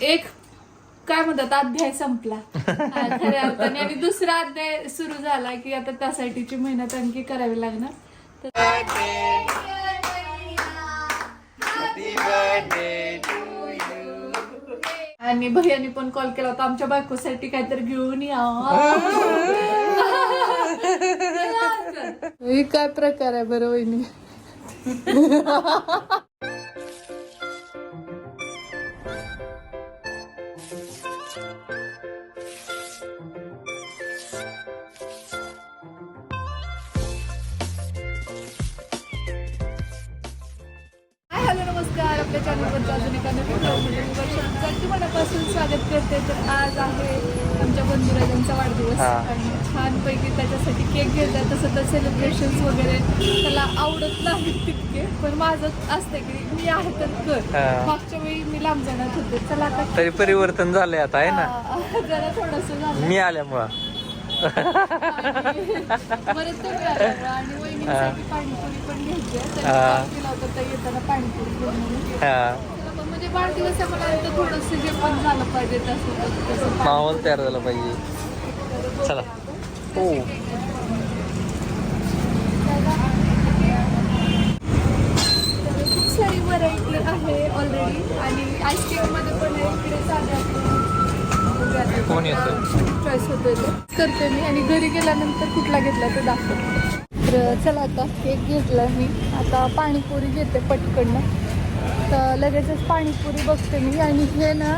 एक काय म्हणतात अध्याय संपला. खऱ्या अर्थाने. आणि दुसरा अध्याय सुरू झाला की आता त्यासाठीची मेहनत आणखी करावी लागणार. आणि भैयानी पण कॉल केला होता आमच्या बायकोसाठी काहीतरी घेऊन या. हे काय प्रकार आहे बरं वहिनी? चॅनलवरच्या अजून एका नवीन मनापासून स्वागत करते. तर आज आहे आमच्या बंधुराजांचा वाढदिवस. आणि छानपैकी त्याच्यासाठी केक घेतात. तसं तर सेलिब्रेशन्स वगैरे त्याला आवडत नाहीत तितके. पण माझं असतं की मी आहे तर कर. मागच्या वेळी मी लांब जाणार होते. चला आता तरी परिवर्तन झालंय आता आहे ना? जरा थोडस झालं मी आल्यामुळं. बरं आणि वहिनीसाठी पाणीपुरी पण घ्यायची आहे. त्यांनी हा. call केला होता येताना पाणीपुरी घेऊन म्हणून. हा म्हणजे वाढदिवस आहे मला जे पण झालं पाहिजे तसं तसं- तसं माहोल तयार झाला पाहिजे चला हो खूप सारी व्हरायटी आहे ऑलरेडी आणि आईस्क्रीममध्ये पण आहे इकडे साध्या कोण येतं? चॉईस होतो करते मी. आणि घरी गेल्यानंतर कुठला घेतला ते दाखवते तर चला आता केक घेतला मी. आता पाणीपुरी घेते पटकन. तर लगेचच पाणीपुरी बघते मी. आणि हे ना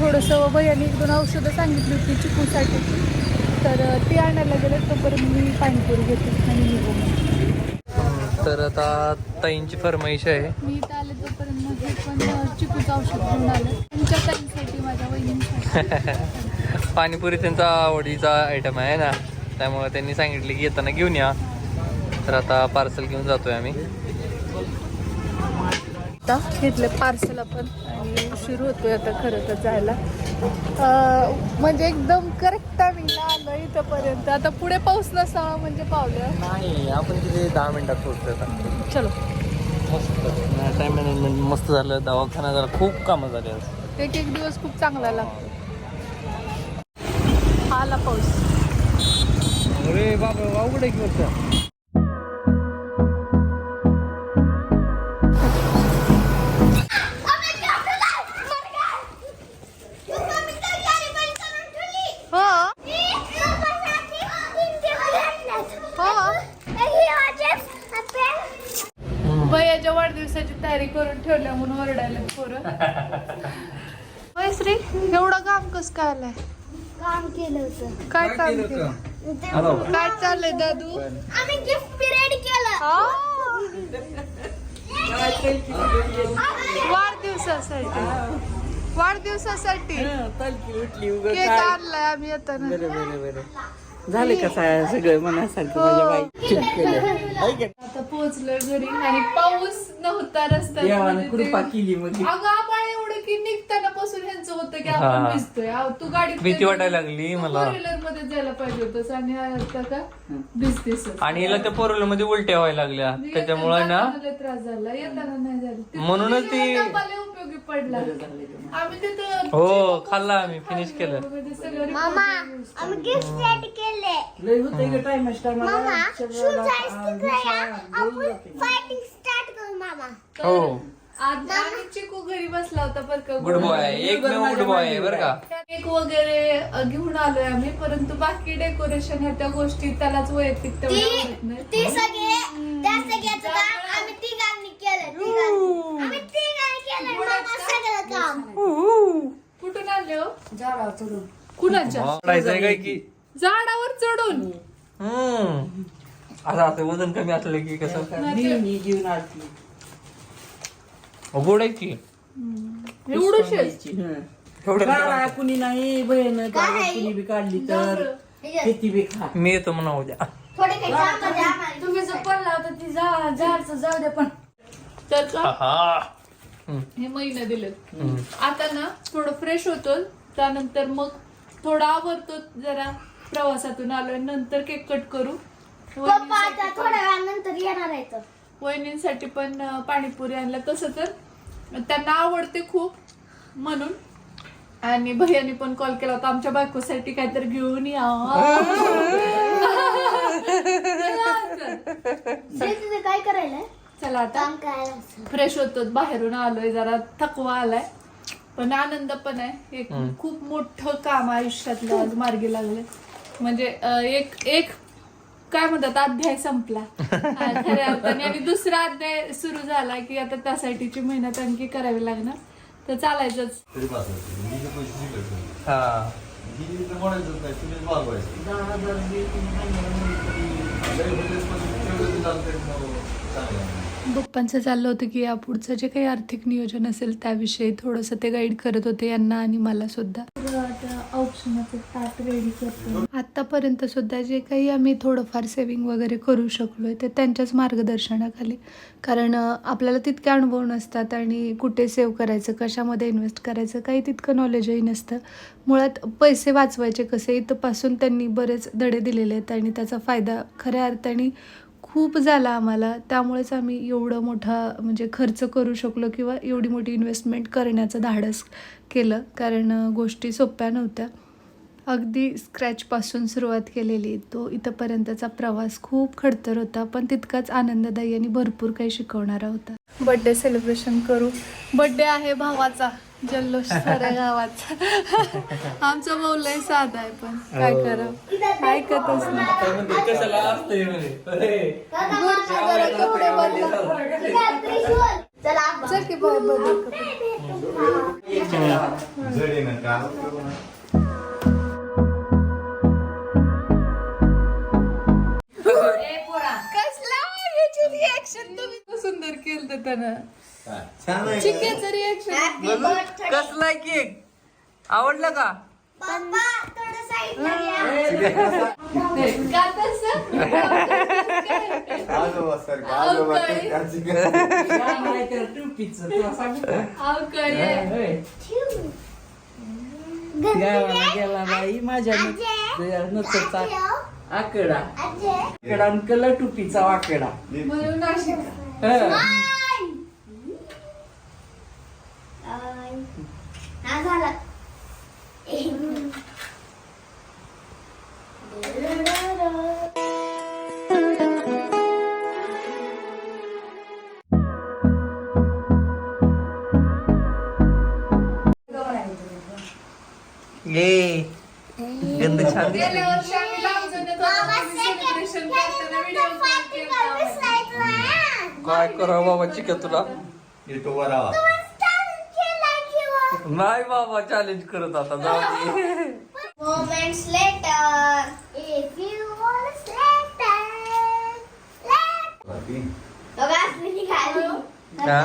थोडंसं भैयाने एक दोन औषधं सांगितली होती चिकूसाठी. तर ती आणायला गेले तोपर्यंत मी पाणीपुरी घेते आणि निघू. तर आता ताईंची फरमाईश आहे. मी इथं आले तोपर्यंत मध्ये पण चिकूचं औषध घेऊन आले. तुमच्या वहिनींसाठी पाणीपुरी त्यांचा आवडीचा आयटम आहे ना. त्यामुळे त्यांनी सांगितले की येताना घेऊन या. तर आता पार्सल घेऊन जातोय आम्ही. आता घेतले पार्सल आपण आणि उशीर होतोय आता खरं तर जायला. म्हणजे एकदम करेक्ट टायमिंगला आलो इथंपर्यंत. आता पुढे पाऊस नसावा म्हणजे पावलं नाही आपण तिथे दहा मिनिटात पोहोचतोय आता. चलो. मस्त. टाइम मॅनेजमेंट मस्त झालं. दवाखाना झाला खूप कामं झाली आज. एक एक दिवस खूप चांगला लागतो. आला पाऊस. अरे बाबा अवघड आहे की बघ हो. हो. भैयाच्या वाढदिवसाची तयारी करून ठेवल्या म्हणून ओरडायला पोरं. श्री एवढं काम कस काय आलंय? काम केलं होतं. काय काम केलं काय चाललंय दादू? आम्ही गिफ्ट पिरियड केलं. वाढदिवसासाठी. वाढदिवसासाठी. केक आणलाय आम्ही येताना झाले कसं आहे सगळं मनासारखं? माझ्या बाई आता पोहोचलोय घरी आणि पाऊस नव्हता रस्त्यात देवानं म्हणजे कृपा केली मग अगं एवढं की निघताना पासून ह्यांचं होतं की हा. आपण भिजतोय तू गाडीत भीती वाटायला लागली मला. फोर व्हीलरमध्ये जायला पाहिजे होतस आणि आता का भिजतेस. आणि हिला त्या पोरला मध्ये उलट्या व्हायला लागल्या. त्याच्यामुळे ना त्रास झाला. येताना नाही झाला. तिथं म्हणूनच ती- डब्बा लय उपयोगी पडला. आम्ही तिथं हो खाल्ला आम्ही फिनिश केलं. मध्ये सगळं मामा आम्ही गिफ्ट सेट केले. लय होते का टाइम मामा शूज आपण फायटिंग स्टार्ट करू मामा. हो. आज आणि चिकू घरी बसला होता बरं का. गुड बॉय एक गुड बॉय आहे बरं का. केक वगैरे अ, घेऊन आलोय आम्ही परंतु बाकी डेकोरेशन ह्या त्या गोष्टी त्यालाच वैयक्तिक तेवढ्या आवडत नाही. ती सगळे त्या सगळ्याचं काम आम्ही तिघांनी केलं तिघांनी. आम्ही तिघांनी केलं मामा सगळं काम. कुठून आणले हो? कुणाच्या? पडायचंय काय की? झाडावर चढून. हम्म. आता आता वजन कमी असलं की कसं? मी घेऊन आलती. गोड आहे की? एवढं एवढं काढा कुणी नाही बहीण कुणी बी काढली तर किती बी खा. मी येतो म्हणा उद्या. थोडे काही. तुम्ही जर पडला होता ती झाडचं जाऊ द्या पण. त्याचा? आहा. हम्म, हे महिना दिलं. आता ना थोडं फ्रेश होतो. त्यानंतर मग थोडं आवरतो जरा. प्रवासातून आलोय. नंतर केक कट करू. पप्पा आता थोड्या वेळानंतर येणार घ्यायचं वहिनींसाठी पण अं, पाणीपुरी आणलं. तसं तर त्यांना आवडते खूप म्हणून. आणि भैयानी पण कॉल केला होता आमच्या बायकोसाठी काहीतरी घेऊन या. काय करायला चला आता काम फ्रेश होतो बाहेरून आलोय जरा थकवा आलाय. पण आनंद पण आहे. एक खूप मोठं काम आयुष्यातलं आज मार्गी लागले म्हणजे अं, एक एक काय म्हणतात? अध्याय संपला. हा, खऱ्या अर्थाने. आणि दुसरा अध्याय सुरू झाला की आता त्यासाठीची मेहनत आणखी करावी लागणार. तर चालायचंच. हा. दहा हजार पप्पांचं चाललं. होतं की यापुढचं जे काही आर्थिक नियोजन असेल त्याविषयी थोडंसं ते गाईड करत होते यांना आणि मला सुद्धा. औषणाचं ताट रेडी करतो. आतापर्यंत सुद्धा जे काही आम्ही थोडंफार सेविंग वगैरे करू शकलोय ते त्यांच्याच मार्गदर्शनाखाली. कारण आपल्याला तितके अनुभव नसतात आणि कुठे सेव्ह करायचं कशामध्ये इन्व्हेस्ट करायचं काही तितकं नॉलेजही नसतं. मुळात पैसे वाचवायचे कसे इथंपासून त्यांनी बरेच धडे दिलेले आहेत आणि त्याचा फायदा खऱ्या अर्थाने खूप झाला आम्हाला. त्यामुळेच आम्ही एवढं मोठा म्हणजे खर्च करू शकलो किंवा एवढी मोठी इन्व्हेस्टमेंट करण्याचं धाडस केलं. कारण गोष्टी सोप्या नव्हत्या. अगदी स्क्रॅचपासून सुरुवात केलेली. तो इथंपर्यंतचा प्रवास खूप खडतर होता पण तितकाच आनंददायी आणि भरपूर काही शिकवणारा होता. बड्डे सेलिब्रेशन करू. बड्डे आहे भावाचा. जल्लोष साऱ्या गावाचा. आमचा भाऊ लय साधा आहे पण. काय करा ऐकतच नाही. चला की बाय त्यानं चिकेचं birthday. कसला केक आवडला का. गावाला गेला बाई माझ्या नसचा आकडा. आजे. आकडा आणि कलर टुपीचा आकडा. म्हणून नाशिक हं. गेल्या वर्षी आम्ही करताना. काय करा बाबा चिका तुला? नाही बाबा चॅलेंज करत आता जाऊ दे. Moments later, a few moments later, later. बघा असली निघाली. हा?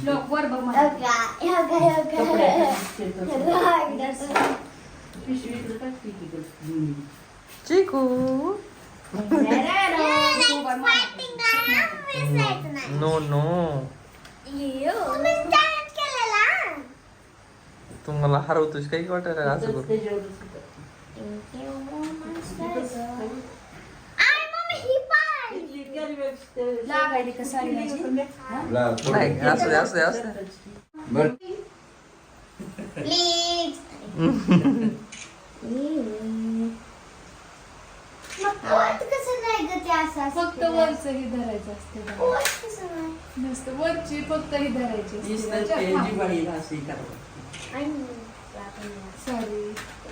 श्लोक वर बघ मला. बघा, हे बघा, हे बघा. हे बघा, एकदा असं. चिकू. No no. तुम्हाला हरवतोस काही वाटायला असं करू असू असू फक्त वरच ही धरायचं असते? नुसतं वरची फक्त ही धरायची हा.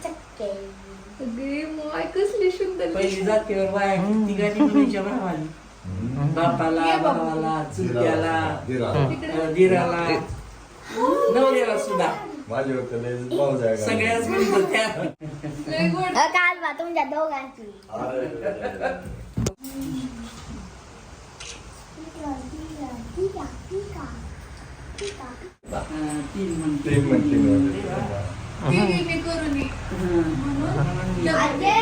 चक्के. सगळी माय कसली सुंदर पहिली जातीवर बाया भावाली बापाला भावाला चुलत्याला दिराला नवऱ्याला सुद्धा. सगळ्याच म्हणतो त्या. लय गोड. अ, काल बा तुमच्या दोघांची. अं, तीन म्हणते. तिघींनी करून ये. हं. आजे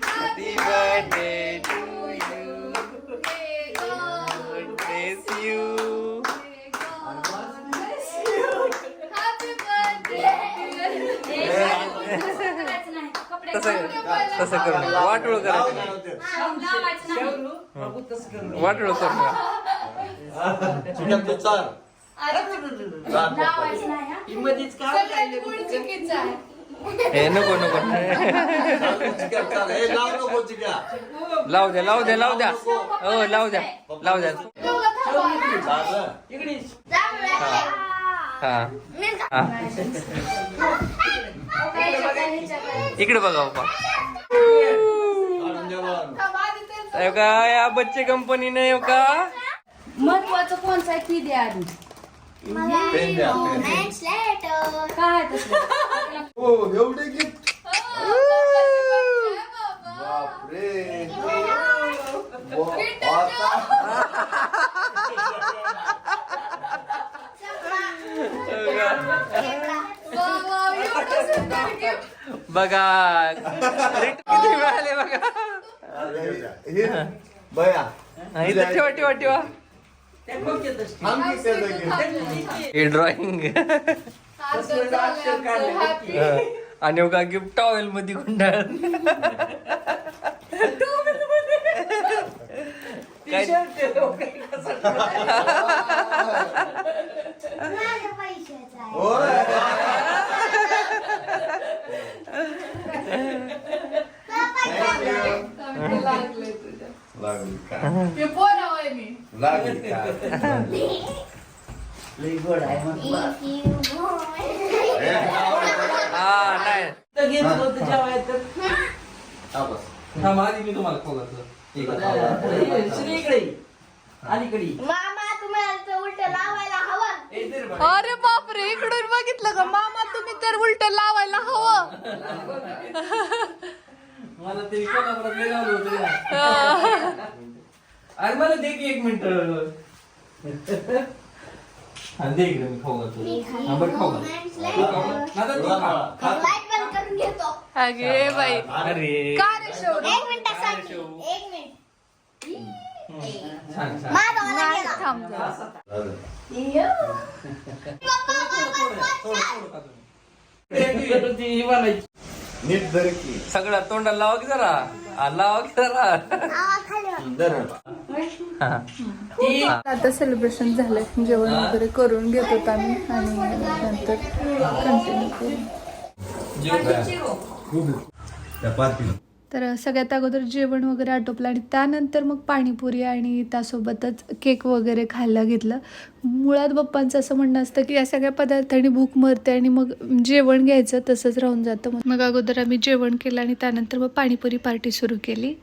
Happy birthday to you. God bless you. Happy birthday. तसं तसं करू नका वाटोळ करायचं शेवरू, बाबू तसं करू नये. वाटोळ ही? मध्येच तिचं. चुकीचं आहे. हे नको नको. लावू द्या लावू द्या लावू द्या. हो लावू द्या लावू द्या. इकडे हा. हा. इकडे बघा बाबा. का या बच्चे कंपनीने हे का महत्वाचं कोणचं आहे ती द्या आधी? काय एवढे गिफ्ट बापरे. बघा. रेट किती मिळाले बघा. बया. हा, इथं ठेवा ठेवा ठेवा. हे ड्रॉइंग की. आणि बघा गिफ्ट टॉवेल मध्ये गुंडाळ. काय T-shirt आहे, हो, काही कसं होय. लागली काय? लागली काय? लई गोड आहे म्हटलं. हे, हा नाही तर घेत मी तुम्हाला श्री इकडे अलीकडे मामा तुम्हाला तर उलट लावायला हवं अरे बापरे इकडून बघितलं का? मामा तुम्ही तर उलट लावायला हवं. मला ते कोल्हापुरात लय लावलं होतं. अरे मला दे की एक मिनिट. हा दे इकडे मी खाऊ घालतो हा बरं खाऊ घाल. आता तू खा. लाइट बंद करून घेतो अगे बाई अरे का रे शौर्य एक मिनिटासाठी एक मिनिट छान छान माझा मला नाही गेला. थांब जरा. झालं. पप्पा, पप्पा, पप्पा. तर ती ही बनायची. नीट धर की. सगळं तोंडाला लावा की जरा. हा, लावा की जरा. धर हा. आता सेलिब्रेशन झालंय. जेवण वगैरे करून घेत होतो आम्ही आणि नंतर कंटिन्यू करू. त्या पार्टीला. तर सगळ्यात अगोदर जेवण वगैरे आटोपलं आणि त्यानंतर मग पाणीपुरी आणि त्यासोबतच केक वगैरे खायला घेतलं. मुळात बाप्पांचं असं म्हणणं असतं की या सगळ्या पदार्थांनी भूक मरते आणि मग जेवण घ्यायचं तसंच राहून जातं. मग अगोदर आम्ही जेवण केलं आणि त्यानंतर मग पाणीपुरी पार्टी सुरू केली.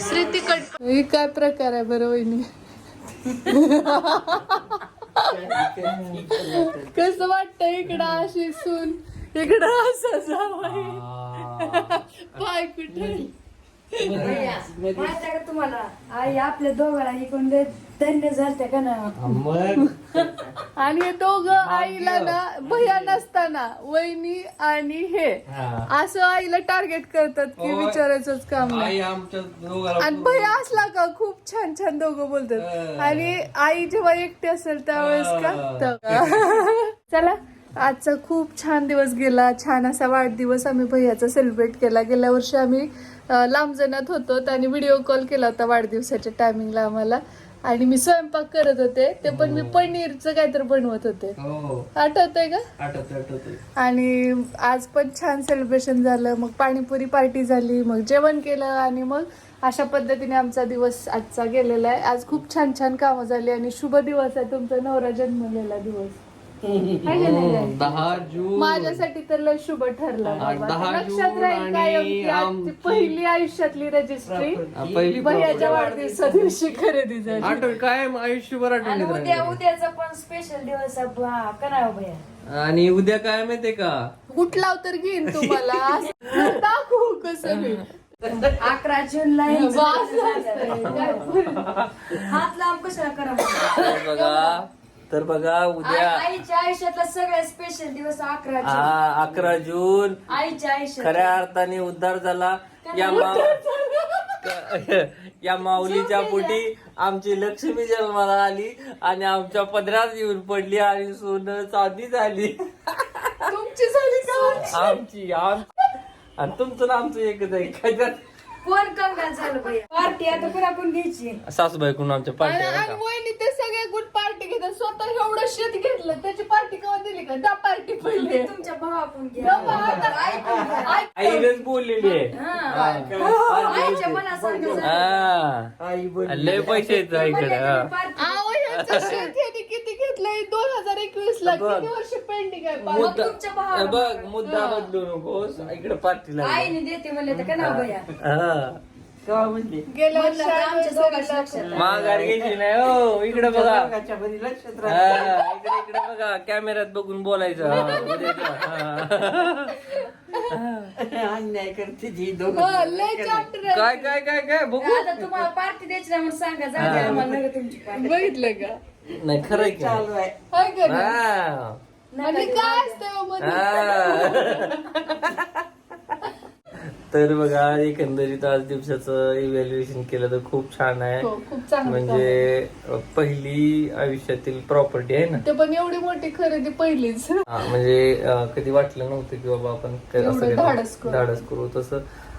श्री ही काय प्रकार आहे बरं वहिनी? कसं वाटतं इकडं अशी सून? इकडं असं जावं पाय कुठे? माहिती तुम्हाला आई आपल्या दोघाला इकडून लय धन्य झालते का ना मग? आणि हे दोघं आईला ना भया नसताना वहिनी आणि हे. हा. असं आईला टार्गेट करतात की होय. विचारायचंच काम नाही. आई आमच्या दोघाला आणि भया असला का खूप छान छान दोघं बोलतात. हा. आणि आई जेव्हा एकटी असेल त्यावेळेस का? हा. चला. आजचा खूप छान दिवस गेला. छान असा वाढदिवस आम्ही भैयाचा सेलिब्रेट केला. गेल्या वर्षी आम्ही अं, लांब जणात होतो त्याने व्हिडिओ कॉल केला होता वाढदिवसाच्या टायमिंगला आम्हाला. आणि मी स्वयंपाक करत होते. ते पण मी पनीरचं काहीतरी बनवत होते. हो. आठवतंय का? आठवत आठवत आणि आज पण छान सेलिब्रेशन झालं. मग पाणीपुरी पार्टी झाली. मग जेवण केलं आणि मग अशा पद्धतीने आमचा दिवस आजचा गेलेला आहे. आज खूप छान छान कामं झाली आणि शुभ दिवस आहे. तुमचा नवरा जन्मलेला दिवस. आहे का नाही ताई? दहा जून. माझ्यासाठी तर लय शुभ ठरलं हा, बाबा. दहा लक्षात जून राहील कायम की आणि आमची- पहिली आयुष्यातली रजिस्ट्री हा, पहिली भैयाच्या वाढदिवसा दिवशी खरेदी झाली आठवण काय आयुष्यभर आणि आठवणीत उद्या राहिली. उद्याचा पण स्पेशल दिवस आहे बा, का नाही हो भैया. आणि उद्या काय माहितीये का? कुठला तर घेईन तुम्हाला. असं दाखवू कसं मी. अकरा जूनला हे वास असतंय. हात लांब कशाला करा? बघा. तर बघा उद्या आई- आईच्या आयुष्यातला सगळ्यात स्पेशल दिवस अकरा जून. हा अकरा जून. आईच्या आयुष्यात खऱ्या अर्थाने उद्धार झाला. या मा या माऊलीच्या पोटी आमची लक्ष्मी जन्माला आली आणि आमच्या पदरात येऊन पडली आणि सोनं चांदी झाली. तुमची झाली का? आमची आम आणि तुमचं ना आमचं एकच आहे. काय त्यात? कोण कंगाल झालं भैया पार्टी आता कोणाकडून घ्यायची? सासूबाई कोण आमच्या आणि पार्टी वहिनी ते सगळे गुड पार्टी घेतात. स्वतः एवढं शेत घेतलं. त्याची पार्टी केव्हा दिली का? दा पार्टी पहिले. तुमच्या भावाकडून घ्या. आईनेच बोललेली आहे. हा. आईच्या मनासारखं झालं. हा. आई बोलली. लय पैसे आहेत इकडे. हा. पार्टी अहो, ह्याचं शेत ह्याने किती घेतलंय? दोन हजार एकवीस ला. किती वर्ष तुमच्या भावाला बघ मुद्दा बदलू नकोस इकडे पार्टीला आईने देते म्हणले तर का ना हा. म्हणली गेल्या म्हणलं तर आमच्या दोघांच्या माघार घ्यायची नाही हो इकडे बघा. लक्षात राहत. हा, इकडे इकडे बघा कॅमेऱ्यात बघून बोलायचं. हा, उद्या येतो. हा. अन्याय करते हो, लय दोघं chapter आहे. काय काय काय काय बघू. आता तुम्हाला पार्टी द्यायची नाही म्हणून सांगा जा द्या आम्हाला नका तुमची पार्टी बघितलं का? नाही खरं की? चालू आहे. हाय का नाही? हा. आणि काय असतं मध्ये? तर बघा एकंदरीत आज दिवसाचं इव्हॅल्युएशन केलं तर खूप छान आहे हो, खूप चांगलं काम. म्हणजे पहिली आयुष्यातील प्रॉपर्टी आहे ना ते पण एवढी मोठी खरेदी पहिलीच हा, म्हणजे अ, कधी वाटलं नव्हतं की बाबा आपण क- असं एवढं काही धाडस करू. धाडस करू तसं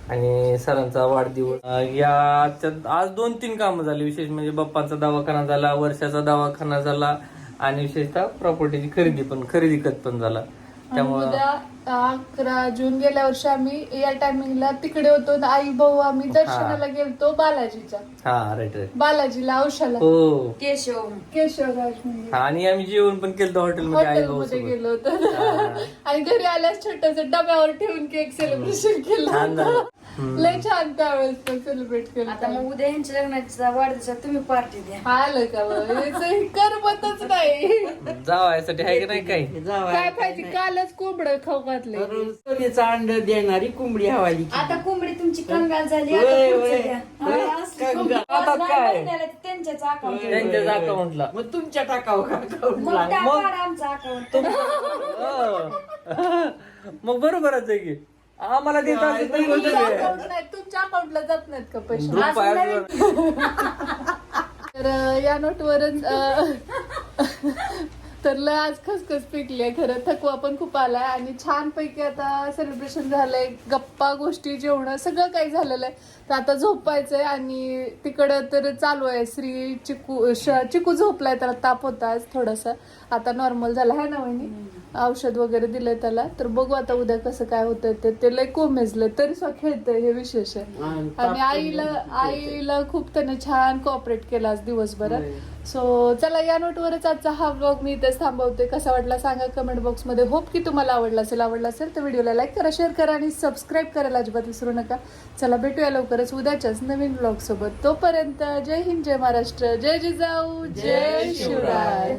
आणि सरांचा वाढदिवस अ, या आजच्या- आज दोन तीन कामं झाली विशेष म्हणजे बाप्पांचा दवाखाना झाला वर्षाचा दवाखाना झाला आणि विशेषतः प्रॉपर्टीची खरेदी पण खरेदी खत पण झाला. त्यामुळं उद्या अकरा जून गेल्या वर्षी आम्ही या टायमिंगला तिकडे होतो आणि आई भाऊ आम्ही दर्शनाला गेलतो बालाजीच्या. हा राईट राईट बालाजीला औषधाला हो. केशव. केशवराज मंदिर हा, आणि आम्ही जेवण पण केलं हॉटेलमध्ये आई भाऊ हॉटेलमध्ये सोबत गेलो होतो. आणि घरी आल्यास छोटस डब्यावर ठेवून केक सेलिब्रेशन केलं छान झालं. लय छान त्यावेळेस पण सेलिब्रेट केलं आता मग उद्या यांच्या लग्नाचा वाढदिवसात तुम्ही पार्टी द्या. आलं का बा? याचं करमतच नाही. जावायसाठी आहे की नाही काही? काय पाहिजे? कालच कोंबडं खाऊ घातलंय. सोन्याचा अंड देणारी कोंबडी हवाली आता कोंबडी तुमची कंगाल झाली आता वय. पुढचं द्या. वय, हा, असं कंगाल. कोंबडी आता नाही काय? महिन्याला ते त्यांच्याच अकाउंट त्यांच्याच अकाउंटला मग तुमच्या टाकावं का मग आमचा अकाउंट मग बरोबरच आहे की. आम्हाला देत असेल तर गोष्ट तुमच्या आहे. अकाउंट नाही तुमच्या अकाउंटला जात नाहीत का पैसे? ग्रुप तर अं, या नोटवरच अं, तर लय आज खसखस पिकली आहे खरं थकवा पण खूप आलाय आणि छान पैकी आता सेलिब्रेशन झालंय. गप्पा गोष्टी जेवण सगळं काही झालेलं आहे. तर आता झोपायचंय आणि तिकडं तर चालू आहे. श्री चिकू श- चिकू झोपलाय त्याला ताप होता आज थोडासा. आता नॉर्मल झाला. आहे ना वहिनी? औषध वगैरे दिलंय त्याला. तर बघू आता उद्या कसं काय होतंय ते. ते लय कोमेजलंय. तरी सुद्धा खेळतंय हे विशेष आहे. आणि आईला आईला खूप त्याने छान कॉपरेट केला आज दिवसभरात. सो चला या नोटवरच आजचा हा ब्लॉग मी इथेच थांबवते. कसा वाटला सांगा कमेंट बॉक्समध्ये होप की तुम्हाला आवडला असेल. आवडला असेल तर व्हिडिओला लाईक करा शेअर करा आणि सबस्क्राईब करायला अजिबात विसरू नका. चला भेटूया लवकरच उद्याच्याच नवीन ब्लॉगसोबत तोपर्यंत जय हिंद जय महाराष्ट्र. जय जिजाऊ जय शिवराय.